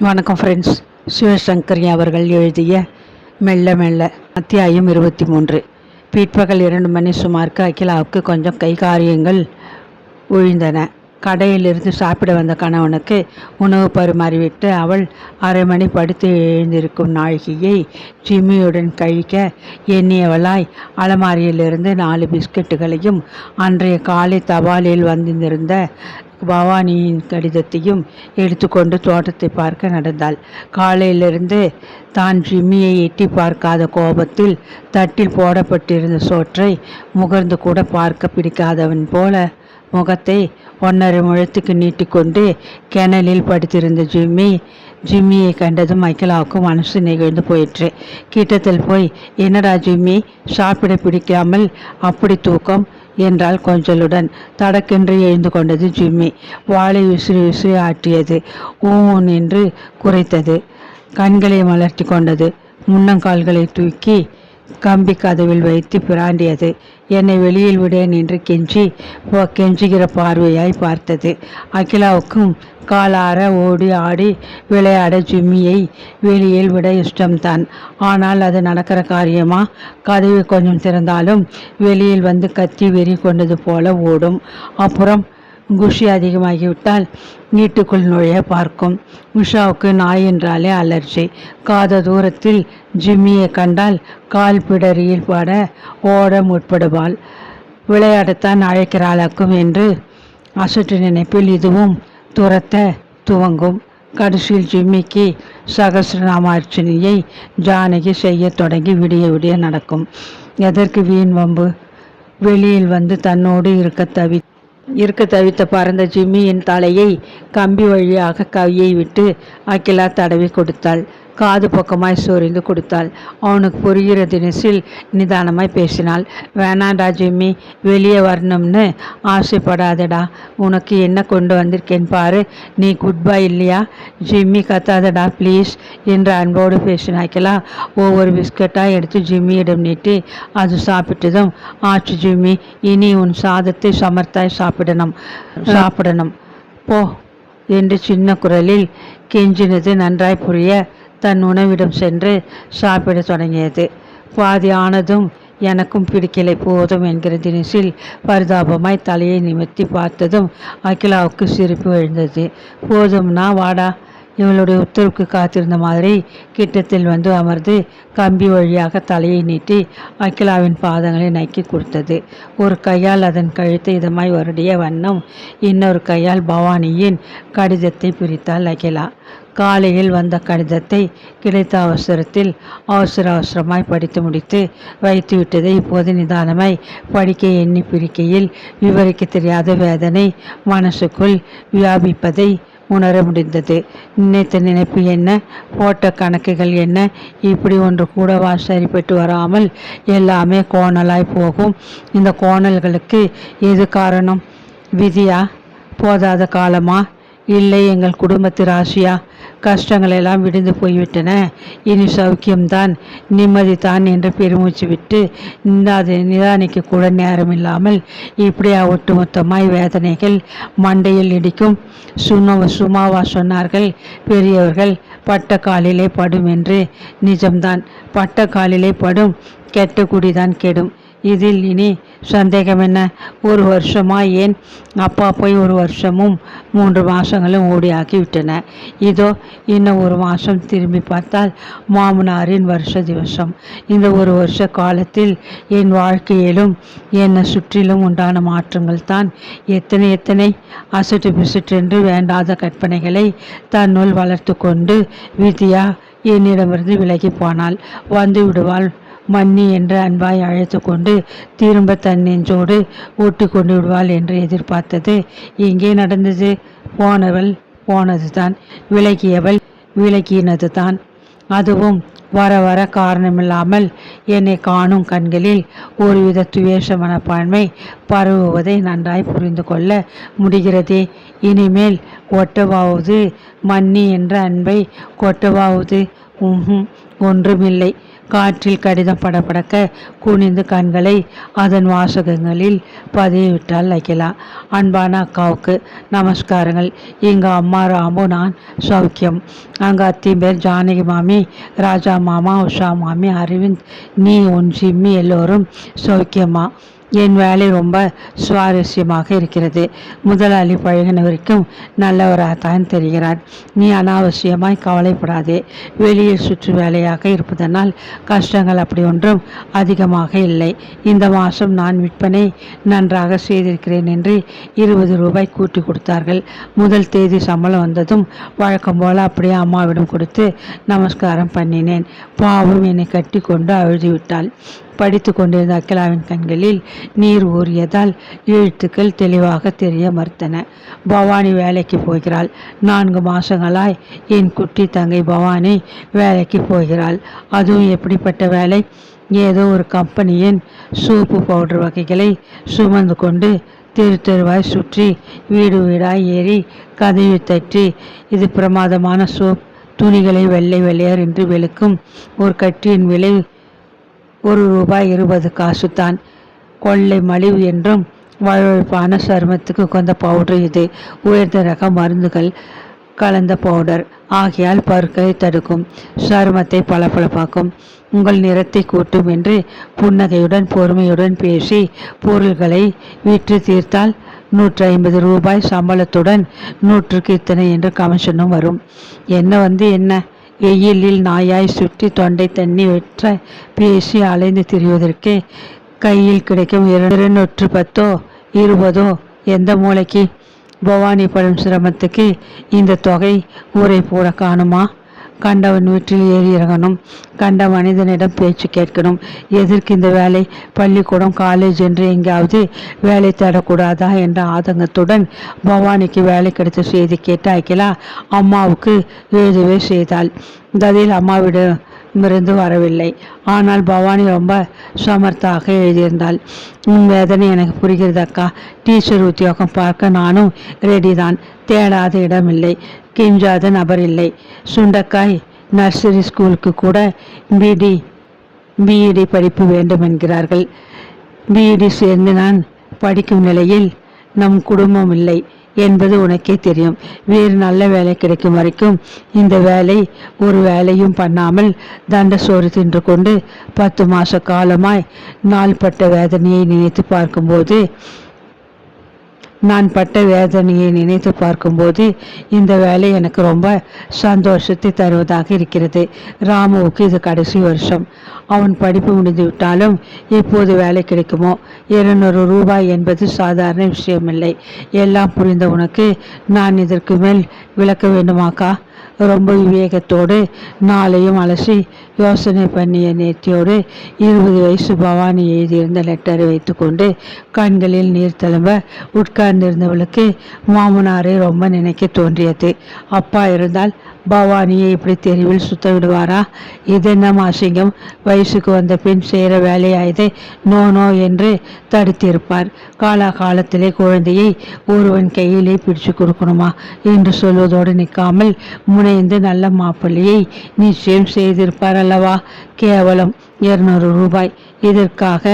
வணக்கம் ஃப்ரெண்ட்ஸ் சிவசங்கரி அவர்கள் எழுதிய மெல்ல மெல்ல அத்தியாயம் இருபத்தி மூன்று. பிற்பகல் இரண்டு மணி சுமாருக்கு அகிலாவுக்கு கொஞ்சம் கை காரியங்கள் ஒழிந்தன. கடையிலிருந்து சாப்பிட வந்த கணவனுக்கு உணவு பரிமாறிவிட்டு அவள் அரை மணி படுத்து எழுந்திருக்கும் நாழிகையை ஜிம்மியுடன் கழிக்க எண்ணியவளாய் அலமாரியிலிருந்து நாலு பிஸ்கட்டுகளையும் அன்றைய காலை தபாலில் வந்திருந்த பவானியின் கடிதத்தையும் எடுத்துக்கொண்டு தோட்டத்தை பார்க்க நடந்தாள். காலையிலிருந்து தான் ஜிம்மியை எட்டி பார்க்காத கோபத்தில் தட்டில் போடப்பட்டிருந்த சோற்றை முகர்ந்து கூட பார்க்க பிடிக்காதவன் போல முகத்தை ஒன்றரை முழத்துக்கு நீட்டிக்கொண்டு கிணலில் படுத்திருந்த ஜிம்மி ஜிம்மியை கண்டதும் மைக்கேலாவுக்கு மனசு நெகிழ்ந்து போயிற்று. கிட்டத்தில் போய் என்னடா ஜிம்மி சாப்பிட பிடிக்காமல் அப்படி தூக்கம் என்றால் கொஞ்சலுடன். தடக்கென்று எழுந்து கொண்டது ஜிம்மி. வாளை விசிறி விசிறி ஆட்டியது. ஊன் என்று குறைத்தது கண்களை மலர்த்தி கொண்டது. முன்னங்கால்களை தூக்கி கம்பி கதவில் வைத்து பிராண்டியது. என்னை வெளியில் விடேன் என்று கெஞ்சி கெஞ்சுகிற பார்வையாய் பார்த்தது. அகிலாவுக்கும் காலார ஓடி ஆடி விளையாட ஜிம்மியை வெளியில் விட இஷ்டம்தான். ஆனால் அது நடக்கிற காரியமா? கதவு கொஞ்சம் திறந்தாலும் வெளியில் வந்து கத்தி வெறி கொண்டது போல ஓடும். அப்புறம் குஷி அதிகமாகிவிட்டால் வீட்டுக்குள் நுழைய பார்க்கும். உஷாவுக்கு நாய் என்றாலே அலர்ஜி காத தூரத்தில் ஜிம்மியை கண்டால் கால் பிடரியில் பட ஓட முற்படுவாள். விளையாடத்தான் அழைக்கிறாளாக்கும் என்று அசட்டு நினைப்பில் இதுவும் துரத்த துவங்கும். கடைசியில் ஜிம்மிக்கு சகசிரநாமார்ச்சனையை ஜானகி செய்யத் தொடங்கி விடிய விடிய நடக்கும். எதற்கு வீண் வம்பு? வெளியில் வந்து தன்னோடு இருக்க தவி இருக்க தவித்த பறந்த ஜிம்மியின் தலையை கம்பி வழியாக கையை விட்டு அகிலா தடவி கொடுத்தாள். காது பக்கமாய் சொரிந்து கொடுத்தாள். அவனுக்கு புரிகிற தினசில் நிதானமாய் பேசினாள். வேணாண்டா ஜிம்மி வெளியே வரணும்னு ஆசைப்படாதடா. உனக்கு என்ன கொண்டு வந்திருக்கேன் பாரு. நீ குட் பை இல்லையா? ஜிம்மி கத்தாதடா ப்ளீஸ் என்று அன்போடு பேசினாக்கலா ஒவ்வொரு பிஸ்கட்டாக எடுத்து ஜிம்மியிடம் நீட்டி அது சாப்பிட்டதும் ஆச்சு ஜிம்மி. இனி உன் சாதத்தை சமர்த்தாய் சாப்பிடணும். சாப்பிடணும். போ என்று சின்ன குரலில் கெஞ்சினது நன்றாய் புரிய தன் உணவிடம் சென்று சாப்பிடத் தொடங்கியது. பாதி ஆனதும் எனக்கும் பிடிக்கலை போதும் என்கிற தினசில் பரிதாபமாய் தலையை நிமிர்த்தி பார்த்ததும் அகிலாவுக்கு சிரிப்பு எழுந்தது. போதும்னா வாடா இவளுடைய உத்தரவுக்கு காத்திருந்த மாதிரி கிட்டத்தில் வந்து அமர்ந்து கம்பி வழியாக தலையை நீட்டி அகிலாவின் பாதங்களை நக்கி கொடுத்தது. ஒரு கையால் அதன் கழுத்தை இதமாய் வருடிய வண்ணம் இன்னொரு கையால் பவானியின் கடிதத்தை பிரித்தாள் அகிலா. காலையில் வந்த கடிதத்தை கிடைத்த அவசரத்தில் அவசர அவசரமாய் படித்து முடித்து வைத்து விட்டதை இப்போது நிதானமாய் படிக்க எண்ணி பிரிக்கையில் விவரிக்க தெரியாத வேதனை மனசுக்குள் வியாபிப்பதை உணர முடிந்தது. நினைத்த நினைப்பு என்ன? போட்ட கணக்குகள் என்ன? இப்படி ஒன்று கூடவா? சரிப்பட்டு வராமல் எல்லாமே கோணலாய் போகும். இந்த கோணல்களுக்கு எது காரணம்? விதியா? போதாத காலமா? இல்லை எங்கள் குடும்பத்து ராசியா கஷ்டங்கள் எல்லாம் விடுந்து போய்விட்டன. இனி சௌக்கியம்தான் நிம்மதி தான் என்று பெருமூச்சு விட்டு நிதாதி நிதானிக்க கூட நேரம் இல்லாமல் இப்படியா ஒட்டுமொத்தமாய் வேதனைகள் மண்டையில் இடிக்கும். சும்மா சுமாவா சொன்னார்கள் பெரியவர்கள் பட்ட காலிலே படும் என்று. நிஜம்தான் பட்ட காலிலே படும் கெட்ட குடிதான் கெடும். இதில் இனி சந்தேகம் என்ன ஒரு வருஷமா ஏன் அப்பா போய் ஒரு வருஷமும் மூன்று மாதங்களும் ஓடியாக்கி விட்டன இதோ இன்னும் ஒரு மாதம் திரும்பி பார்த்தால் மாமனாரின் வருஷ திவசம். இந்த ஒரு வருஷ காலத்தில் என் வாழ்க்கையிலும் என்னை சுற்றிலும் உண்டான மாற்றங்கள் தான் எத்தனை எத்தனை அசட்டு பிசுட்டென்று வேண்டாத கற்பனைகளை தன்னுள் வளர்த்து கொண்டு விதியா என்னிடமிருந்து விலகி போனாள். வந்து விடுவாள். மன்னி என்று அன்பாய் அழைத்து கொண்டு திரும்ப தன் நெஞ்சோடு ஊட்டி கொண்டு விடுவாள் என்று எதிர்பார்த்தது. எங்கே நடந்தது? போனவள் போனது தான் விலகியவள் விலகினது தான் அதுவும் வர வர காரணமில்லாமல் என்னை காணும் கண்களில் ஒருவித துவேஷ மனப்பான்மை பரவுவதை நன்றாய் புரிந்து கொள்ள முடிகிறதே. இனிமேல் ஒட்டவாவது மன்னி என்ற அன்பை கொட்டவாவது. ஒன்றுமில்லை. காற்றில் கடிதம் படபடக்க குனிந்து கண்களை அதன் வாசகங்களில் பதிவிட்டால் அகிலா அன்பான அக்காவுக்கு நமஸ்காரங்கள். எங்கள் அம்மா ராமு நான் சௌக்கியம். அங்கே அத்தி பேர் ஜானகி மாமி ராஜா மாமா உஷா மாமி அரவிந்த் நீ உன் சிம்மி எல்லோரும் சௌக்கியமா? என் வேலை ரொம்ப சுவாரஸ்யமாக இருக்கிறது. முதலாளி பழகின வரைக்கும் நல்லவராகத்தான் தெரிகிறார். நீ அனாவசியமாய் கவலைப்படாதே. வெளியில் சுற்று வேலையாக இருப்பதனால் கஷ்டங்கள் அப்படி ஒன்றும் அதிகமாக இல்லை. இந்த மாதம் நான் விற்பனை நன்றாக செய்திருக்கிறேன் என்று இருபது ரூபாய் கூட்டி கொடுத்தார்கள். முதல் தேதி சம்பளம் வந்ததும் வழக்கம் போல் அப்படியே அம்மாவிடம் கொடுத்து நமஸ்காரம் பண்ணினேன். பாவம் என்னை கட்டி கொண்டு அழுதுவிட்டாள். படித்து கொண்டிருந்த அகிலாவின் கண்களில் நீர் ஊறியதால் எழுத்துக்கள் தெளிவாக தெரிய மறுத்தன. பவானி வேலைக்கு போகிறாள். நான்கு மாதங்களாய் என் குட்டி தங்கை பவானி வேலைக்கு போகிறாள். அதுவும் எப்படிப்பட்ட வேலை? ஏதோ ஒரு கம்பெனியின் சோப்பு பவுடர் வகைகளை சுமந்து கொண்டு தெரு தெருவாய் சுற்றி வீடு வீடாய் ஏறி கதவி தட்டி இது பிரமாதமான சோப். துணிகளை வெள்ளை வெள்ளையர் என்று வெளுக்கும் ஒரு கட்டியின் விலை ஒரு ரூபாய் இருபது காசு தான் கொள்ளை மலிவு என்றும் வழுவழுப்பான சருமத்துக்கு கொண்ட பவுடர் இது. உயர்ந்த ரக மருந்துகள் கலந்த பவுடர் ஆகையால் பருக்களை தடுக்கும். சருமத்தை பளபளப்பாக்கும். உங்கள் நிறத்தை கூட்டும் என்று புன்னகையுடன் பொறுமையுடன் பேசி பொருள்களை விற்று தீர்த்தால் நூற்றி ஐம்பது ரூபாய் சம்பளத்துடன் நூற்றுக்கு இத்தனை என்று கமிஷனும் வரும். என்ன வந்து என்ன? வெயிலில் நாயாய் சுற்றி தொண்டை தண்ணி வெற்ற பேசி அலைந்து திரிவதற்கு கையில் கிடைக்கும் இருநூற்று பத்தோ இருபதோ எந்த மூளைக்கு? பவானி படும் சிரமத்துக்கு இந்த தொகை ஊரை போட காணுமா? கண்டவன் வீட்டில் ஏறி இறங்கணும் கண்ட மனிதனிடம் பேச்சு கேட்கணும். எதற்கு இந்த வேலை? பள்ளிக்கூடம் காலேஜ் என்று எங்காவது வேலை தேடக்கூடாதா என்ற ஆதங்கத்துடன் பவானிக்கு வேலை கிடைத்த செய்தி கேட்டு அகிலா அம்மாவுக்கு எழுதவே செய்தாள். பதில் அம்மாவிடம் இருந்து வரவில்லை. ஆனால் பவானி ரொம்ப சமர்த்தாக எழுதியிருந்தாள். உன் வேதனை எனக்கு புரிகிறது அக்கா டீச்சர் உத்தியோகம் பார்க்க நானும் ரெடி தான். தேடாத இடமில்லை. கெஞ்சாத நபர் இல்லை. சுண்டக்காய் நர்சரி ஸ்கூலுக்கு கூட பிடி பிஇடி படிப்பு வேண்டும் என்கிறார்கள். பிஇடி சேர்ந்து நான் படிக்கும் நிலையில் நம் குடும்பம் இல்லை என்பது உனக்கே தெரியும். வேறு நல்ல வேலை கிடைக்கும் வரைக்கும் இந்த வேலை ஒரு வேலையும் பண்ணாமல் தண்ட சோறு தின்று கொண்டு பத்து மாத காலமாய் நாள்பட்ட வேதனையை நினைத்து பார்க்கும்போது நான் பட்ட வேதனையை நினைத்து பார்க்கும்போது இந்த வேலை எனக்கு ரொம்ப சந்தோஷத்தை தருவதாக இருக்கிறது. ராமுவுக்கு இது கடைசி வருஷம். அவன் படிப்பு முடிந்து விட்டாலும் எப்போது வேலை கிடைக்குமோ? இருநூறு ரூபாய் என்பது சாதாரண விஷயமில்லை. எல்லாம் புரிந்த உனக்கு நான் இதற்கு மேல் விளக்க வேண்டுமாக்கா? ரொம்ப விவேகத்தோடு நாளையும் அலசி யோசனை பண்ணிய நேர்த்தியோடு இருபது வயசு பவானி எழுதியிருந்த லெட்டரை வைத்துக்கொண்டு கண்களில் நீர் தழும்ப உட்கார்ந்திருந்தவளுக்கு மாமனாரை ரொம்ப நினைக்க தோன்றியது. அப்பா இருந்தால் பவானியை இப்படி தெருவில் சுத்த விடுவாரா? இதென்ன மாசிங்கம்? வயசுக்கு வந்த பின் செய்கிற வேலையாயது நோ நோ என்று தடுத்திருப்பார். காலாகாலத்திலே குழந்தையை ஒருவன் கையிலே பிடிச்சு கொடுக்கணுமா? என்று சொல்வதோடு நிற்காமல் முனைந்து நல்ல மாப்பிள்ளையை நிச்சயம் செய்திருப்பார் அல்லவா கேவலம் இருநூறு ரூபாய். இதற்காக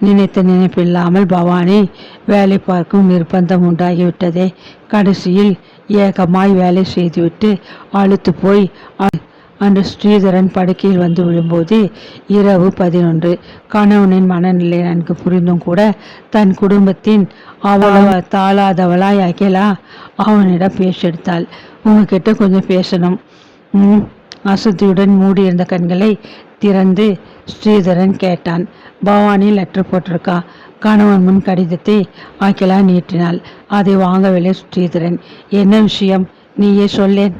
நினைத்த நினைப்பில்லாமல் பவானி வேலை பார்க்கும் நிர்பந்தம் உண்டாகிவிட்டதே. கடைசியில் ஏகமாய் வேலை செய்துவிட்டு அழுத்து போய் அன்று ஸ்ரீதரன் படுக்கையில் வந்து விழும்போது இரவு பதினொன்று. கணவனின் மனநிலை நன்கு புரிந்தும் கூட தன் குடும்பத்தின் அவ்வளவு தாளாதவளாய் அகிலா அவனிடம் பேசெடுத்தாள். உங்ககிட்ட கொஞ்சம் பேசணும். அசதியுடன் மூடியிருந்த கண்களை திறந்து ஸ்ரீதரன் கேட்டான். பவானி லெட்டர் போட்டிருக்கா? கணவன் முன் கடிதத்தை அகிலா நீட்டினாள். அதை வாங்கவில்லை ஸ்ரீதரன். என்ன விஷயம்? நீயே சொல்லேன்.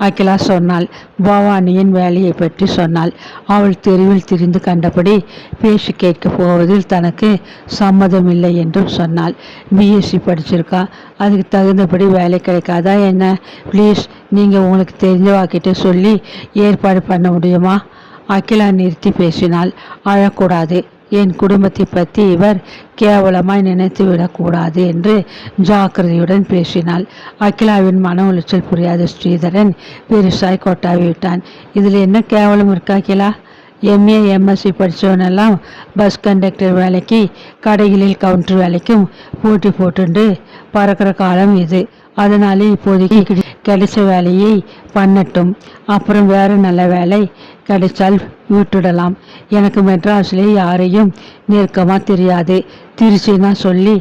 அகிலா சொன்னாள் பவானியின் வேலையை பற்றி சொன்னாள் அவள் தெருவில் திரிந்து கண்டபடி பேசி கேட்க போவதில் தனக்கு சம்மதமில்லை என்றும் சொன்னாள். பிஎஸ்சி படிச்சிருக்கா? அதுக்கு தகுந்தபடி வேலை கிடைக்காதா என்ன? ப்ளீஸ் நீங்கள் உங்களுக்கு தெரிஞ்சவாக்கிட்ட சொல்லி ஏற்பாடு பண்ண முடியுமா? அகிலா நிறுத்தி பேசினால் அழக்கூடாது. என் குடும்பத்தை பற்றி இவர் கேவலமாய் நினைத்து விடக்கூடாது என்று ஜாக்கிரதையுடன் பேசினாள். அகிலாவின் மன உளைச்சல் புரியாத ஸ்ரீதரன் பெருசாய் கொட்டாவி விட்டான். இதில் என்ன கேவலம் இருக்கா அகிலா? எம்ஏ எம்எஸ்சி படித்தவனெல்லாம் பஸ் கண்டக்டர் வேலைக்கு கடைகளில் கவுண்டர் வேலைக்கும் போட்டி போட்டுண்டு பறக்கிற காலம் இது. அதனாலே இப்போதைக்கு கிடைச்ச வேலையை பண்ணட்டும். அப்புறம் வேறு நல்ல வேலை கிடைச்சால் விட்டுடலாம். எனக்கு மெட்ராஸில் யாரையும் நெருக்கமாக தெரியாது. தான் சொல்லி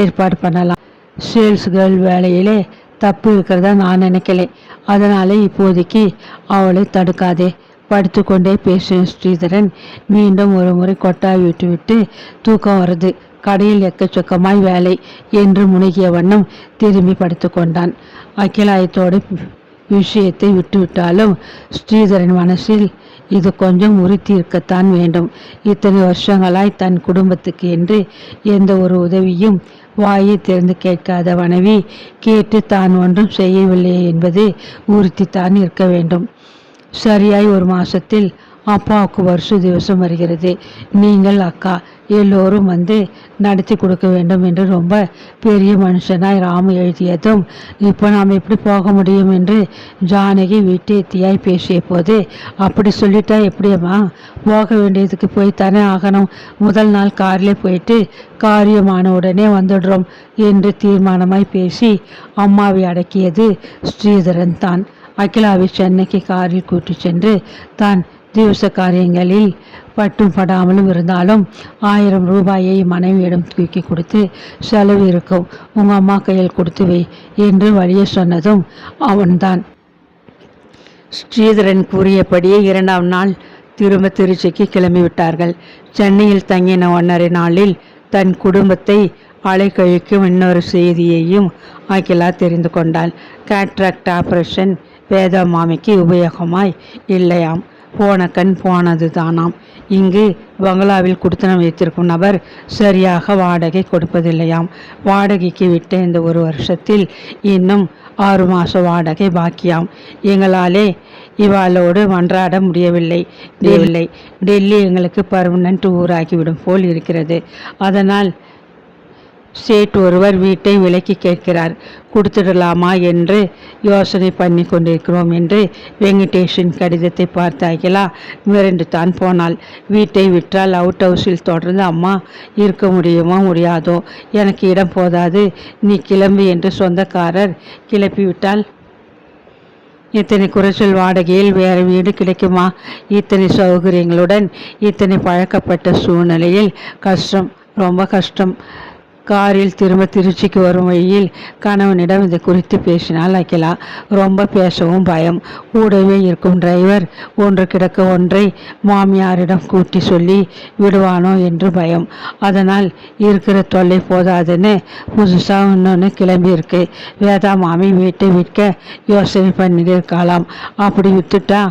ஏற்பாடு பண்ணலாம். சேல்ஸ் கேர்ள் வேலையிலே தப்பு இருக்கிறதா நான் நினைக்கல. அதனால் இப்போதைக்கு அவளை தடுக்காதே. படுத்துக்கொண்டே பேசும் ஸ்ரீதரன். மீண்டும் ஒரு முறை கொட்டாய் விட்டு விட்டு தூக்கம் வருது. கடையில் எக்கச்சக்கமாய் வேலை என்று முனகிய வண்ணம் திரும்பி படுத்துக்கொண்டான் அகிலாயத்தோட விஷயத்தை விட்டுவிட்டாலும் ஸ்ரீதரன் மனசில் இது கொஞ்சம் உறுத்தி இருக்கத்தான் வேண்டும். இத்தனை வருஷங்களாய் தன் குடும்பத்துக்கு என்று எந்த ஒரு உதவியும் வாயை திறந்து கேட்காத மனைவி கேட்டு தான் ஒன்றும் செய்யவில்லை என்பது உறுத்தித்தான் இருக்க வேண்டும். சரியாய் ஒரு மாசத்தில் அப்பாவுக்கு வருஷ திவசம் வருகிறது. நீங்கள் அக்கா எல்லோரும் வந்து நடத்தி கொடுக்க வேண்டும் என்று ரொம்ப பெரிய மனுஷனாய் ராமு எழுதியதும் இப்போ நாம் எப்படி போக முடியும் என்று ஜானகி வீட்டேத்தியாய் பேசிய போது அப்படி சொல்லிட்டா எப்படியம்மா? போக வேண்டியதுக்கு போய் தானே ஆகணும். முதல் நாள் காரில் போயிட்டு காரியமான உடனே வந்துடுறோம் என்று தீர்மானமாய் பேசி அம்மாவை அடக்கியது ஸ்ரீதரன் தான். அகிலாவை சென்னைக்கு காரில் கூட்டி சென்று தான் திவச காரியங்களில் பட்டும் படாமலும் இருந்தாலும் ஆயிரம் ரூபாயை மனைவியிடம் தூக்கி கொடுத்து செலவு இருக்கும். உங்க அம்மா கையில் கொடுத்து வை என்று வழிய சொன்னதும் அவன்தான். ஸ்ரீதரன் கூறியபடியே இரண்டாம் நாள் திரும்ப திருச்சிக்கு கிளம்பிவிட்டார்கள். சென்னையில் தங்கின ஒன்றரை நாளில் தன் குடும்பத்தை அலைக்கழிக்கும் இன்னொரு செய்தியையும் அகிலா தெரிந்து கொண்டாள். கேட்ராக்ட் ஆபரேஷன் வேதா மாமிக்கு உபயோகமாய் இல்லையாம். போன கண் போனது தானாம் இங்கு பங்களாவில் குடுத்தனம் வைத்திருக்கும் நபர் சரியாக வாடகை கொடுப்பதில்லையாம். வாடகைக்கு விட்ட இந்த ஒரு வருஷத்தில் இன்னும் ஆறு மாத வாடகை பாக்கியாம். எங்களாலே இவாளோடு மன்றாட முடியவில்லை. இல்லை டெல்லி எங்களுக்கு பர்மனன்ட் ஊராகிவிடும் போல் இருக்கிறது. அதனால் சேட் ஒருவர் வீட்டை விலக்கி கேட்கிறார். கொடுத்துடலாமா என்று யோசனை பண்ணி கொண்டிருக்கிறோம் என்று வெங்கடேஷன் கடிதத்தை பார்த்த அகிலா மிரண்டு தான் போனாள். வீட்டை விற்றால் அவுட் ஹவுஸில் தொடர்ந்து அம்மா இருக்க முடியுமோ முடியாதோ? எனக்கு இடம் போதாது. நீ கிளம்பு என்று சொந்தக்காரர் கிளப்பிவிட்டால் இத்தனை குறைச்சல் வாடகையில் வேறு வீடு கிடைக்குமா? இத்தனை சௌகரியங்களுடன் இத்தனை பழக்கப்பட்ட சூழ்நிலையில் கஷ்டம் ரொம்ப கஷ்டம். காரில் திரும்ப திருச்சிக்கு வரும் வழியில் கணவனிடம் இது குறித்து பேசினால் அகிலா ரொம்ப பேசவும் பயம். கூடவே இருக்கும் டிரைவர் ஒன்று கிடக்க ஒன்றை மாமியாரிடம் கூட்டி சொல்லி விடுவானோ என்று பயம். அதனால் இருக்கிற தொல்லை போதாதுன்னு புதுசாக இன்னொன்று கிளம்பியிருக்கு வேதா மாமி வீட்டை விற்க யோசனை பண்ணிட்டு இருக்கலாம் அப்படி வித்துட்டா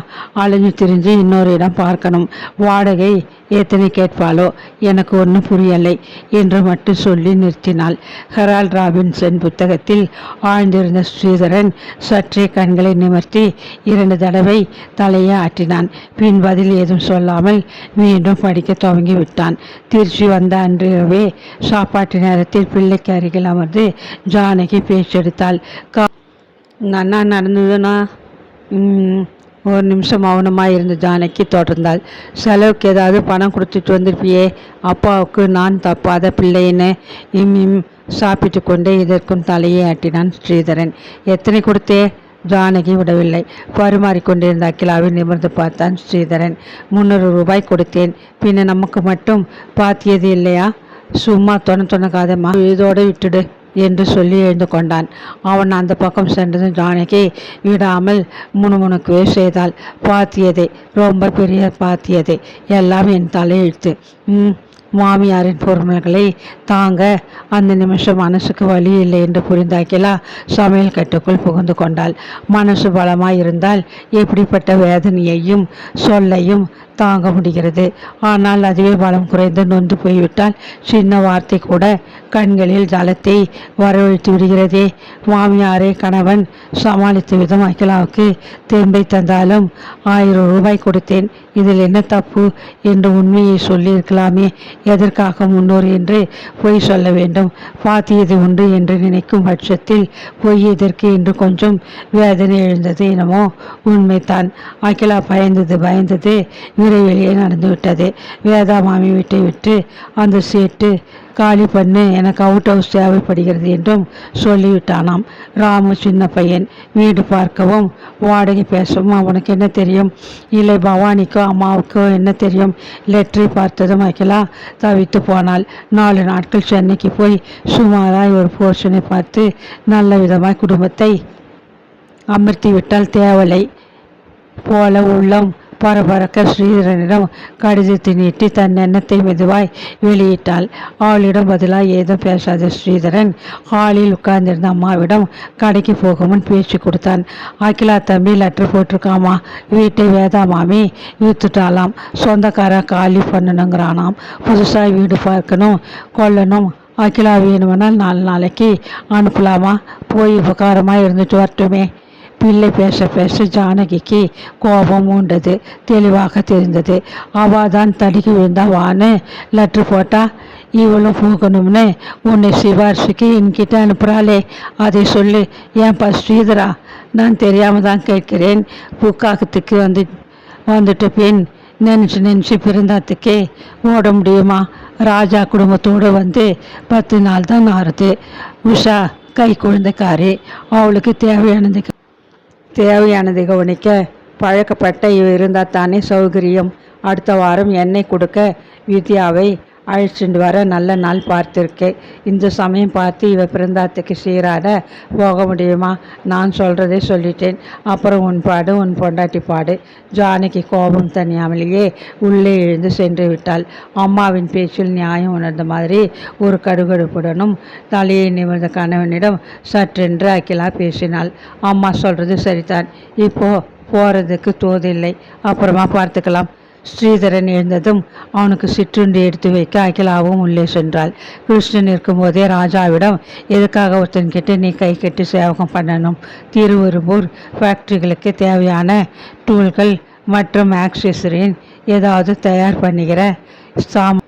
அலைஞ்சு திரிஞ்சு இன்னொரு இடம் பார்க்கணும். வாடகை எத்தனை கேட்பாளோ? எனக்கு ஒன்றும் புரியலை என்று மட்டும் சொல்லி நிறுத்தினாள். ஹெரால்ட் ராபின்சன் புத்தகத்தில் ஆழ்ந்திருந்த ஸ்ரீதரன் சற்றே கண்களை நிமர்த்தி இரண்டு தடவை தலையை ஆட்டினான். பின் பதில் ஏதும் சொல்லாமல் மீண்டும் படிக்க துவங்கி விட்டான் திருச்சி வந்த அன்றிரவே சாப்பாட்டு நேரத்தில் பிள்ளைக்கு அருகில் அமர்ந்து ஜானகி பேச்செடுத்தாள். கா உங்கள் அண்ணா நடந்ததுன்னா? ஒரு நிமிஷம் மௌனமாக இருந்த ஜானகி தொடர்ந்தாள் செலவுக்கு ஏதாவது பணம் கொடுத்துட்டு வந்திருப்பியே அப்பாவுக்கு நான் தப்பாத பிள்ளைன்னு இம் இம் சாப்பிட்டு கொண்டே இதற்கும் தலையை ஆட்டினான் ஸ்ரீதரன். எத்தனை கொடுத்தே? ஜானகி விடவில்லை. பரிமாறிக்கொண்டிருந்த அகிலாவை நிமிர்ந்து பார்த்தான் ஸ்ரீதரன். முந்நூறு ரூபாய் கொடுத்தேன். பின்ன நமக்கு மட்டும் பாத்தியது இல்லையா? சும்மா தொண தொணக்காதம்மா. இதோடு விட்டுடு. என்று சொல்லி எழுந்து கொண்டான். அவன் அந்த பக்கம் சென்றதும் ஜானகி. விடாமல் முணுமுணுக்கவே செய்தாள். பாத்தியதே ரொம்ப பெரிய பாத்தியதே எல்லாம் என் தலையெழுத்து ம் மாமியாரின் பொறுமைகளை தாங்க அந்த நிமிஷம் மனசுக்கு வழி இல்லை என்று புரிந்தாக்கிலா சமையல் கட்டுக்குள் புகுந்து கொண்டாள். மனசு பலமாய் இருந்தால் எப்படிப்பட்ட வேதனையையும் சொல்லையும் தாங்க முடிகிறது. ஆனால் அதுவே பலம் குறைந்து நொந்து போய்விட்டால் சின்ன வார்த்தை கூட கண்களில் ஜலத்தை வரவழைத்து விடுகிறதே. மாமியாரே கணவன் சமாளித்த விதம் அகிலாவுக்கு தெம்பை தந்தாலும் ஆயிரம் ரூபாய் கொடுத்தேன். இதில் என்ன தப்பு என்று உண்மையை சொல்லியிருக்கலாமே. எதற்காக முன்னோர் என்று பொய் சொல்ல வேண்டும். பாத்தியது உண்டு என்று நினைக்கும் பட்சத்தில் பொய் எதற்கு என்று கொஞ்சம் வேதனை எழுந்தது என்னமோ உண்மைத்தான் அகிலா பயந்தது பயந்தது விரைவிலேயே நடந்துவிட்டது வேதா மாமி வீட்டை விட்டு அந்த சீட்டு காலி பண்ணு எனக்கு அவுட் ஹவுஸ் தேவைப்படுகிறது என்றும் சொல்லிவிட்டானாம். ராமு சின்ன பையன் வீடு பார்க்கவும் வாடகை பேசவும் அவனுக்கு என்ன தெரியும்? இல்லை பவானிக்கோ அம்மாவுக்கோ என்ன தெரியும்? லெட்டரை பார்த்ததும் அகிலா தவித்து போனாள். நாலு நாட்கள் சென்னைக்கு போய் சுமாராய் ஒரு போர்ஷனை பார்த்து நல்ல விதமாய் குடும்பத்தை அமர்த்தி விட்டால் தேவலை போல உள்ளம் பரபரக்க ஸ்ரீதரனிடம் கடிதத்தை நீட்டி தன் எண்ணத்தை மெதுவாய் வெளியிட்டாள். அவளிடம் பதிலாக ஏதும் பேசாத ஸ்ரீதரன் ஹாலில் உட்கார்ந்திருந்த அம்மாவிடம் கடைக்கு போக முன் பேச்சு கொடுத்தான். அகிலா தம்பி லெட்டர் போட்டிருக்காமா? வீட்டை வேதா மாமி இழுத்துட்டாலாம் சொந்தக்கார காலி பண்ணணுங்கிறானாம். புதுசாக வீடு பார்க்கணும் கொல்லணும். அகிலா வேணுமெனால் நாலு நாளைக்கு அனுப்பலாமா? போய் உபகாரமாக இருந்துட்டு வரட்டுமே. பிள்ளை பேச பேச ஜானகிக்கு கோபம் உண்டது தெளிவாக தெரிந்தது. அவள் தான் தடுக்கி விழுந்தா வான்னு லெட்ரு போட்டா இவளும் போகணும்னு உன்னை சிபாரிசுக்கு என்கிட்ட அனுப்புகிறாளே அதை சொல்லு. ஏன்பா ஸ்ரீதரா? நான் தெரியாமல் தான் கேட்கிறேன். புக்காகத்துக்கு வந்து வந்துட்ட பின் நினச்சி நினச்சி பிறந்தாத்துக்கே ஓட முடியுமா? ராஜா குடும்பத்தோடு வந்து பத்து நாள் தான் ஆறுது. உஷா கை குழந்தைக்காரி அவளுக்கு தேவையானது தேவையானதை கவனிக்க பழக்கப்பட்ட இருந்தால் தானே சௌகரியம். அடுத்த வாரம் எண்ணெய் கொடுக்க வித்யாவை அழைச்சிட்டு வர நல்ல நாள் பார்த்துருக்கேன் இந்த சமயம் பார்த்து இவ பிறந்தாத்துக்கு சீராட போக முடியுமா? நான் சொல்கிறதே சொல்லிட்டேன். அப்புறம் உன் பாடு உன் பொண்டாட்டி பாடு. ஜானகி கோபம் தனியாமலேயே உள்ளே எழுந்து சென்று விட்டாள். அம்மாவின் பேச்சில் நியாயம் உணர்ந்த மாதிரி ஒரு கடுகடுப்புடனும் தலையை நிமிர்ந்த கணவனிடம் சற்றென்று அகிலா பேசினாள். அம்மா சொல்கிறது சரிதான். இப்போ போகிறதுக்கு தோதில்லை. அப்புறமா பார்த்துக்கலாம். ஸ்ரீதரன் எழுந்ததும் அவனுக்கு சிற்றுண்டி எடுத்து வைக்க அகிலாவும் உள்ளே சென்றாள். கிருஷ்ணன் இருக்கும்போதே ராஜாவிடம் எதுக்காக ஒருத்தன் கிட்ட நீ கை கட்டி சேவகம் பண்ணணும்? திருவரும்பூர் ஃபேக்ட்ரிகளுக்கு தேவையான டூல்கள் மற்றும் ஆக்சசரின் ஏதாவது தயார் பண்ணுகிற சாம்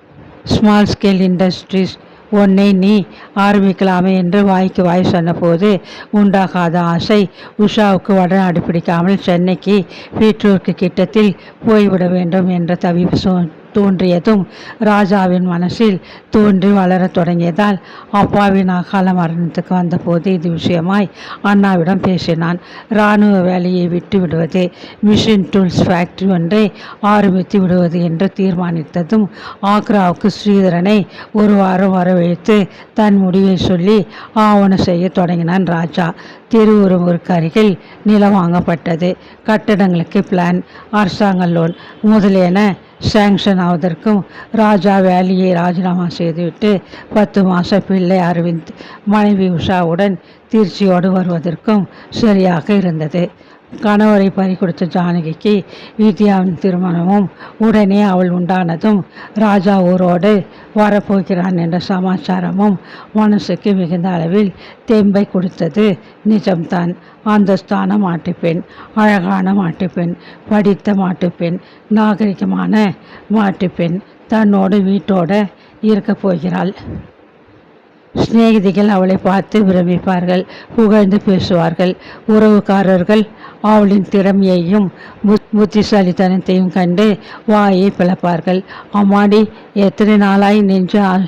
ஸ்மால் ஸ்கேல் இண்டஸ்ட்ரீஸ் உன்னை நீ ஆரம்பிக்கலாமே என்று வாய்க்கு வாய் சொன்னபோது உண்டாகாத ஆசை உஷாவுக்கு வடநாடு பிடிக்காமல் சென்னைக்கு பீட்ரூருக்கு கிட்டத்தில் போய்விட வேண்டும் என்ற தவிப்பு சோ தோன்றியதும் ராஜாவின் மனசில் தோன்றி வளரத் தொடங்கியதால் அப்பாவின் அகால மரணத்துக்கு வந்தபோது இது விஷயமாய் அண்ணாவிடம் பேசினான். இராணுவ வேலையை விட்டு விடுவது மிஷின் டூல்ஸ் ஃபேக்டரி ஒன்றை ஆரம்பித்து விடுவது என்று தீர்மானித்ததும் ஆக்ராவுக்கு ஸ்ரீதரனை ஒரு வாரம் வரவழைத்து தன் முடிவை சொல்லி ஆவணம் செய்ய தொடங்கினான் ராஜா. திருவுருவூருக்கு அருகில் நிலம் வாங்கப்பட்டது. கட்டடங்களுக்கு பிளான் அரசாங்க லோன் முதலியன சேங்ஷன் ஆவதற்கும் ராஜா வேலையை ராஜினாமா செய்துவிட்டு பத்து மாத பிள்ளை அரவிந்த் மனைவி உஷாவுடன் திருச்சியோடு வருவதற்கும் சரியாக இருந்தது. கணவரை பறிகொடுத்த ஜானகிக்கு வித்யாவின் திருமணமும் உடனே அவள் உண்டானதும் ராஜா ஊரோடு வரப்போகிறான் என்ற சமாச்சாரமும் மனசுக்கு மிகுந்த அளவில் தெம்பை கொடுத்தது. நிஜம்தான். அந்தஸ்தான மாட்டுப்பெண் அழகான மாட்டுப்பெண் படித்த மாட்டுப்பெண் நாகரிகமான மாட்டுப்பெண் தன்னோடு வீட்டோட இருக்கப் போகிறாள். சிநேகிதிகள் அவளை பார்த்து பிரமிப்பார்கள் புகழ்ந்து பேசுவார்கள். உறவுக்காரர்கள் அவளின் திறமையையும் புத்- புத்திசாலித்தனத்தையும் கண்டு வாயை பிளப்பார்கள். அம்மாடி எத்தனை நாளாய் நின்று ஆ-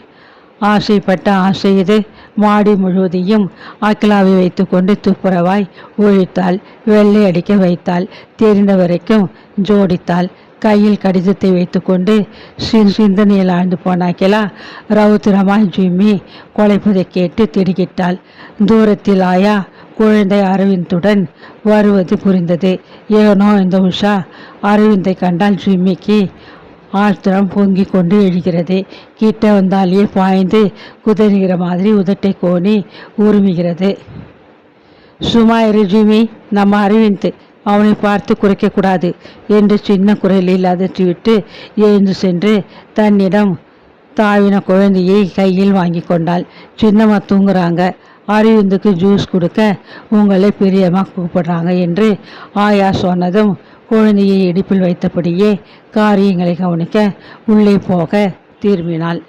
ஆசைப்பட்ட ஆசை இது? மாடி முழுவதையும் அக்கிலாவை வைத்துக்கொண்டு துப்புரவாய் ஒழித்தாள் வெள்ளை அடிக்க வைத்தாள் தெரிந்த வரைக்கும் ஜோடித்தாள். கையில் கடிதத்தை வைத்துக்கொண்டு சிறு சிந்தனையில் ஆழ்ந்து போன அகிலா ரவுத்திரமாய் ஜிம்மி குலைப்பதை கேட்டு திடுக்கிட்டாள். தூரத்தில் ஆயா குழந்தை அரவிந்துடன் வருவது புரிந்தது. ஏனோ இந்த உஷா அரவிந்தை கண்டால் ஜிம்மிக்கு ஆத்திரம் பொங்கி கொண்டு எழுகிறது. கிட்ட வந்தாலே பாய்ந்து குதறுகிற மாதிரி உதட்டை கோணி உருமுகிறது. சும்மா இரு ஜிமி நம்ம அரவிந்த். அவனை பார்த்து குறைக்கக்கூடாது என்று சின்ன குரலில் அதற்றிவிட்டு எழுந்து சென்று தன்னிடம் தாவின குழந்தையை கையில் வாங்கி கொண்டாள். சின்னமாக தூங்குறாங்க. அரவிந்துக்கு ஜூஸ் கொடுக்க உங்களை பிரியமாக கூப்பிடுறாங்க என்று ஆயா சொன்னதும் குழந்தையை இடுப்பில் வைத்தபடியே காரியங்களை கவனிக்க உள்ளே போக திரும்பினாள்.